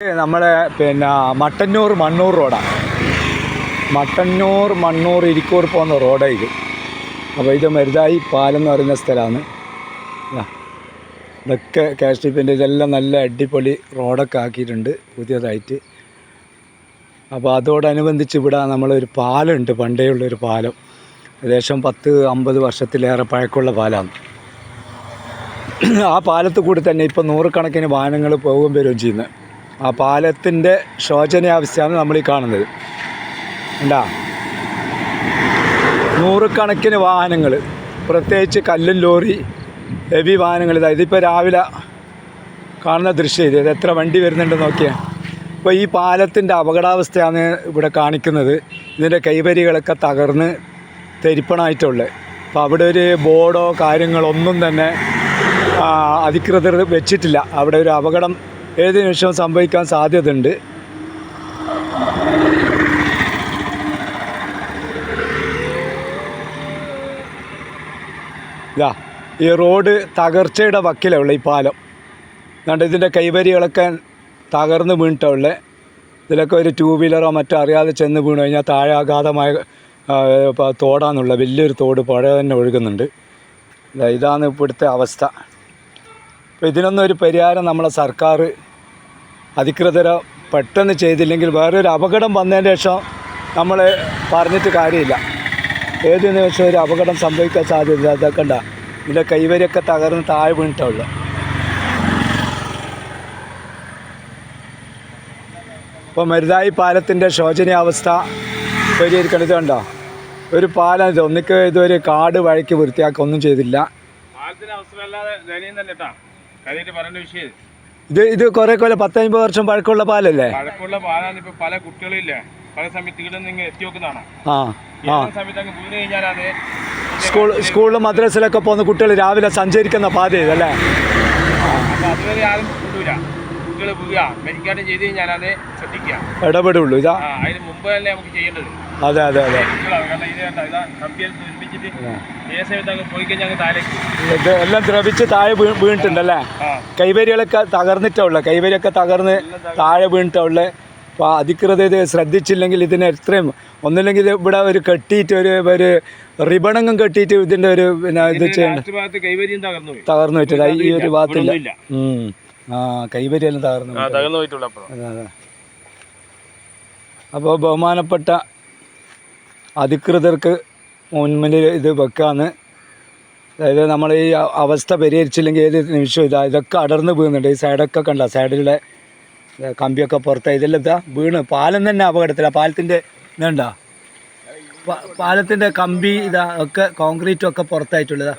നമ്മളെ പിന്നെ മട്ടന്നൂർ മണ്ണൂർ റോഡാണ് മട്ടന്നൂർ മണ്ണൂർ ഇരിക്കൂർ പോകുന്ന റോഡാണ് ഇത്. അപ്പോൾ ഇത് മരുതായി എന്ന് പറയുന്ന സ്ഥലമാണ്. ഇതൊക്കെ ടിപ്പിന്റെ ഇതെല്ലാം നല്ല അടിപൊളി റോഡൊക്കെ ആക്കിയിട്ടുണ്ട് പുതിയതായിട്ട്. അപ്പോൾ അതോടനുബന്ധിച്ച് ഇവിടെ നമ്മളൊരു പാലമുണ്ട് പണ്ടേ ഉള്ളൊരു പാലം. ഏകദേശം പത്ത് അമ്പത് വർഷത്തിലേറെ പഴക്കമുള്ള പാലമാണ് ആ പാലത്ത് കൂടി തന്നെ ഇപ്പോൾ നൂറുകണക്കിന് വാഹനങ്ങൾ പോകും വരും ചെയ്യുന്നത് ആ പാലത്തിന്റെ ശോചനീയാവസ്ഥയാണ് നമ്മൾ ഈ കാണുന്നത്. ഉണ്ടാ നൂറുകണക്കിന് വാഹനങ്ങൾ പ്രത്യേകിച്ച് കല്ലും ലോറി ഹെവി വാഹനങ്ങൾ. ഇതാ ഇതിപ്പോൾ രാവിലെ കാണുന്ന ദൃശ്യം ഇത്. എത്ര വണ്ടി വരുന്നുണ്ട് നോക്കിയാൽ ഇപ്പോൾ ഈ പാലത്തിന്റെ അപകടാവസ്ഥയാണ് ഇവിടെ കാണിക്കുന്നത്. ഇതിന്റെ കൈവരികളൊക്കെ തകർന്ന് തെരിപ്പണായിട്ടുള്ളത്. അപ്പോൾ അവിടെ ഒരു ബോർഡോ കാര്യങ്ങളോ ഒന്നും തന്നെ അധികൃതർ വെച്ചിട്ടില്ല. അവിടെ ഒരു അപകടം ഏത് നിമിഷവും സംഭവിക്കാൻ സാധ്യതയുണ്ട്. ഇതാ ഈ റോഡ് തകർച്ചയുടെ വക്കിലുള്ള ഈ പാലം. കണ്ട് ഇതിന്റെ കൈവരികളൊക്കെ തകർന്ന് വീണിട്ടുള്ളത് ഇതിലൊക്കെ ഒരു ടൂ വീലറോ മറ്റോ അറിയാതെ ചെന്ന് വീണ് കഴിഞ്ഞാൽ താഴെ തോടാന്നുള്ള വലിയൊരു തോട് പുഴ തന്നെ ഒഴുകുന്നുണ്ട്. ഇതാ ഇതാണ് ഇപ്പോഴത്തെ അവസ്ഥ. അപ്പോൾ ഇതിനൊന്നും ഒരു പരിഹാരം നമ്മളെ സർക്കാർ അധികൃതർ പെട്ടെന്ന് ചെയ്തില്ലെങ്കിൽ വേറൊരു അപകടം വന്നതിന് ശേഷം നമ്മൾ പറഞ്ഞിട്ട് കാര്യമില്ല. ഏത് നിമിഷം ഒരു അപകടം സംഭവിക്കാൻ സാധ്യത അതൊക്കെ ഉണ്ടാ ഇതിന്റെ കൈവരിയൊക്കെ തകർന്ന് താഴെ വീണിട്ടുള്ളൂ ഇപ്പോൾ മരുതായി പാലത്തിന്റെ ശോചനീയാവസ്ഥ പരിഹരിക്കണത് കണ്ടോ? ഒരു പാലം ഇത് ഒന്നിക്ക് ഇതൊരു കാട് വഴക്കി വൃത്തിയാക്കുക ഒന്നും ചെയ്തില്ല. പാലത്തിന് അവസരമല്ലാതെ ദയനീയം തന്നെ കേട്ടാ. ഇത്. ഇത് കുറെ കൊല്ലം പത്തമ്പത് വർഷം പഴക്കമുള്ള പാലല്ലേ? പഴക്കമുള്ള പാലാണ് ഇപ്പൊ പല കുട്ടികളില്ല. പല സമയത്ത് ഇവിടെ നിന്ന് എത്തി നോക്കുന്നതാണ് ആ ആ. ഏത് സമയത്ത് അങ്ങ് വീണ് കഴിഞ്ഞാൽ അത് സ്കൂൾ സ്കൂളിലും മദ്രസിലൊക്കെ പോകുന്ന കുട്ടികൾ രാവിലെ സഞ്ചരിക്കുന്ന പാത ഇതല്ലേ? അതുവരെ ആരും കൊണ്ടൂല കുട്ടികൾ വീഴുക മരിക്കാണ്ട് ചെയ്ത് കഴിഞ്ഞാൽ അത് ശ്രദ്ധിക്കുക. ഇടപെടുള്ളൂ. ഇതാ. അതിന് മുമ്പ് തന്നെ നമുക്ക് ചെയ്യേണ്ടത്. അതെ അതെ അതെ. ഇത് എല്ലാം ദ്രവിച്ച് താഴെ വീണിട്ടുണ്ടല്ലേ? കൈവരികളൊക്കെ തകർന്നിട്ടുള്ള കൈവരിയൊക്കെ തകർന്ന് താഴെ വീണിട്ടുള്ള അപ്പോൾ അധികൃതർ ഇത് ശ്രദ്ധിച്ചില്ലെങ്കിൽ ഇതിന് എത്രയും ഒന്നില്ലെങ്കിൽ ഇവിടെ ഒരു കെട്ടിയിട്ട് ഒരു ഒരു റിബണങ്ങും കെട്ടിയിട്ട് ഇതിന്റെ ഒരു പിന്നെ ഇത് ചെയ്യണം തകർന്നു പറ്റില്ല ഈ ഒരു ഭാഗത്തില്ല. കൈവരിയെല്ലാം തകർന്നു. തകർന്നു പോയിട്ടുള്ള അപ്പോൾ ബഹുമാനപ്പെട്ട അധികൃതർക്ക് മുൻപിൽ ഇത് വെക്കാന്ന്. അതായത് നമ്മൾ ഈ അവസ്ഥ പരിഹരിച്ചില്ലെങ്കിൽ ഏത് നിമിഷവും ഇതാ ഇതൊക്കെ അടർന്ന് വീഴുന്നുണ്ട് ഈ സൈഡൊക്കെ കണ്ട? സൈഡിലെ കമ്പിയൊക്കെ പുറത്ത്. ഇതെല്ലാം ഇതാ വീണ്. പാലം തന്നെ അപകടത്തിലാണ് പാലത്തിന്റെ ഇതുണ്ട? പാലത്തിന്റെ കമ്പി ഇതാ ഒക്കെ കോൺക്രീറ്റും ഒക്കെ പുറത്തായിട്ടുള്ളതാ.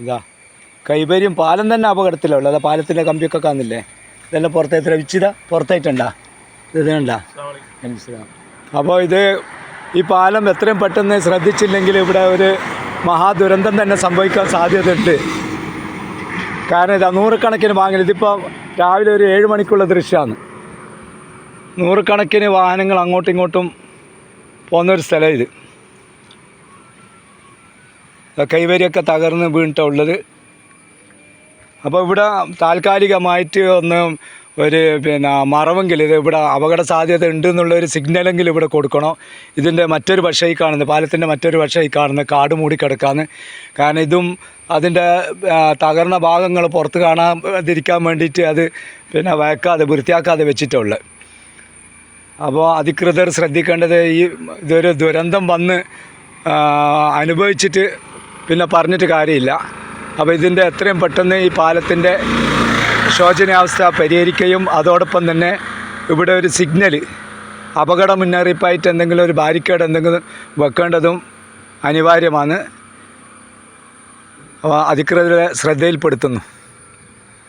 ഇതാ. പാലം തന്നെ അപകടത്തിലുള്ളത്. അതാ പാലത്തിന്റെ കമ്പിയൊക്കെ കാണുന്നില്ലേ? ഇതെല്ലാം പുറത്തേക്ക് വിച്ചിത? പുറത്തായിട്ടുണ്ടാ? ഇതുണ്ടാ? മനസ്സിലാവും അപ്പോൾ ഇത് ഈ പാലം എത്രയും പെട്ടെന്ന് ശ്രദ്ധിച്ചില്ലെങ്കിൽ ഇവിടെ ഒരു മഹാദുരന്തം തന്നെ സംഭവിക്കാൻ സാധ്യതയുണ്ട്. കാരണം ഇതാ നൂറുകണക്കിന് വാഹനം ഇതിപ്പോൾ രാവിലെ ഒരു ഏഴ് മണിക്കുള്ള ദൃശ്യമാണ്. നൂറുകണക്കിന് വാഹനങ്ങൾ അങ്ങോട്ടും ഇങ്ങോട്ടും പോകുന്നൊരു സ്ഥലം ഇത്. കൈവരിയൊക്കെ തകർന്ന് വീണിട്ടുള്ളത് അപ്പോൾ ഇവിടെ താൽക്കാലികമായിട്ട് ഒന്ന് ഒരു പിന്നെ മറവെങ്കിൽ ഇത് ഇവിടെ അപകട സാധ്യത ഉണ്ട് എന്നുള്ളൊരു സിഗ്നലെങ്കിലും ഇവിടെ കൊടുക്കണം. ഇതിന്റെ മറ്റൊരു പക്ഷേ ഈ കാണുന്നത് പാലത്തിന്റെ മറ്റൊരു പക്ഷേ ഈ കാണുന്നത് കാട് മൂടിക്കിടക്കാന്ന് കാരണം ഇതും അതിന്റെ തകർന്ന ഭാഗങ്ങൾ പുറത്ത് കാണാതിരിക്കാൻ വേണ്ടിയിട്ട് അത് പിന്നെ വയക്കാതെ വൃത്തിയാക്കാതെ വെച്ചിട്ടുള്ളത് അപ്പോൾ അധികൃതർ ശ്രദ്ധിക്കേണ്ടത് ഈ ഇതൊരു ദുരന്തം വന്ന് അനുഭവിച്ചിട്ട് പിന്നെ പറഞ്ഞിട്ട് കാര്യമില്ല. അപ്പോൾ ഇതിന്റെ എത്രയും പെട്ടെന്ന് ഈ പാലത്തിന്റെ ശോചനീയാവസ്ഥ പരിഹരിക്കുകയും അതോടൊപ്പം തന്നെ ഇവിടെ ഒരു സിഗ്നൽ അപകട മുന്നറിയിപ്പായിട്ട് എന്തെങ്കിലും ഒരു ബാരിക്കേഡ് എന്തെങ്കിലും വെക്കേണ്ടതും അനിവാര്യമാണ്. അധികൃതരെ ശ്രദ്ധയിൽപ്പെടുത്തുന്നു.